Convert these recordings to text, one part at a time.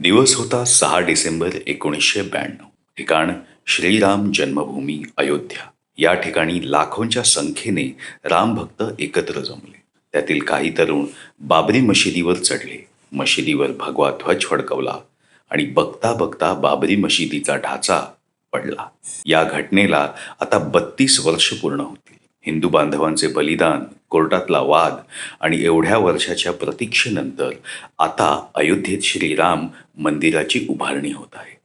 दिवस होता सहा डिसेंबर एकोणीसशे ब्याण्णव. ठिकाण श्रीराम जन्मभूमी अयोध्या. या ठिकाणी लाखोंच्या संख्येने रामभक्त एकत्र जमले. त्यातील काही तरुण बाबरी मशिदीवर चढले. मशिदीवर भगवा ध्वज फडकवला आणि बघता बघता बाबरी मशिदीचा ढाचा पडला. या घटनेला आता बत्तीस वर्ष पूर्ण होतील हिंदू बांधवांचे बलिदान कोर्टातला वाद आणि एवढ्या वर्षाच्या प्रतीक्षेनंतर आता अयोध्येत श्रीराम मंदिराची उभारणी होत आहे.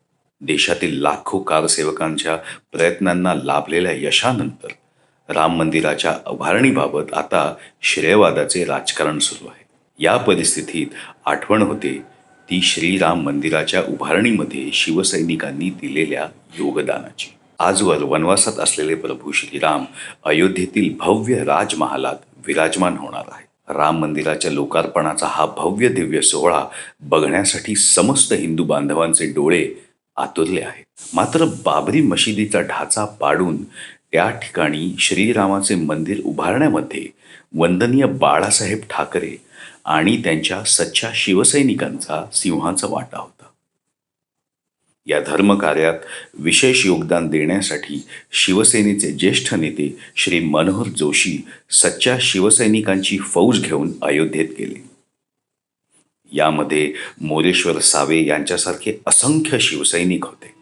देशातील लाखो कारसेवकांच्या प्रयत्नांना लाभलेल्या यशानंतर राम मंदिराच्या उभारणीबाबत आता श्रेयवादाचे राजकारण सुरू आहे. या परिस्थितीत आठवण होते ती श्रीराम मंदिराच्या उभारणीमध्ये शिवसैनिकांनी दिलेल्या योगदानाची. आजवर वनवासात असलेले प्रभू श्रीराम अयोध्येतील भव्य राजमहालात विराजमान होणार आहे राम मंदिराच्या लोकार्पणाचा हा भव्य दिव्य सोहळा बघण्यासाठी समस्त हिंदू बांधवांचे डोळे आतुरले आहेत. मात्र बाबरी मशिदीचा ढाचा पाडून त्या ठिकाणी श्रीरामाचे मंदिर उभारण्यामध्ये वंदनीय बाळासाहेब ठाकरे आणि त्यांच्या सच्च्या शिवसैनिकांचा सिंहाचा वाटा होता. या धर्मकार्यात विशेष योगदान देण्यासाठी शिवसेनेचे ज्येष्ठ नेते श्री मनोहर जोशी सच्च्या शिवसैनिकांची फौज घेऊन अयोध्येत गेले. यामध्ये मोरेश्वर सावे यांच्यासारखे असंख्य शिवसैनिक होते.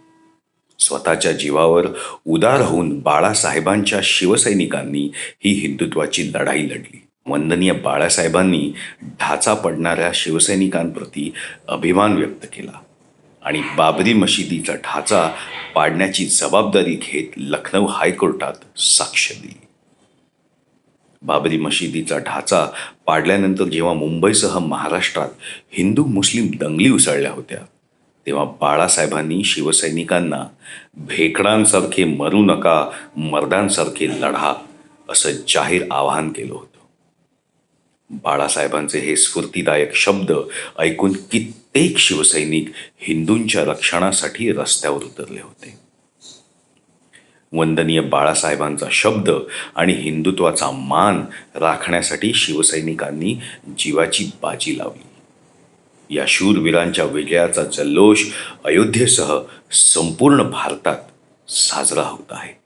स्वतःच्या जीवावर उदार होऊन बाळासाहेबांच्या शिवसैनिकांनी ही हिंदुत्वाची लढाई लढली. वंदनीय बाळासाहेबांनी ढाचा पडणाऱ्या शिवसैनिकांप्रती अभिमान व्यक्त केला. आणि बाबरी मशिदीचा ढाचा पाडण्याची जबाबदारी घेत लखनौ हायकोर्टात साक्ष दिली. बाबरी मशिदीचा ढाचा पाडल्यानंतर जेव्हा मुंबईसह महाराष्ट्रात हिंदू मुस्लिम दंगली उसळल्या होत्या तेव्हा बाळासाहेबांनी शिवसैनिकांना भेकडांसारखे मरू नका मर्दांसारखे लढा असं जाहीर आवाहन केलं होतं. बाळासाहेबांचे हे स्फूर्तीदायक शब्द ऐकून कित्येक शिवसैनिक हिंदूंच्या रक्षणासाठी रस्त्यावर उतरले होते. वंदनीय बाळासाहेबांचा शब्द आणि हिंदुत्वाचा मान राखण्यासाठी शिवसैनिकांनी जीवाची बाजी लावली. या शूरवीरांच्या विजयाचा जल्लोष अयोध्येसह संपूर्ण भारतात साजरा होत आहे.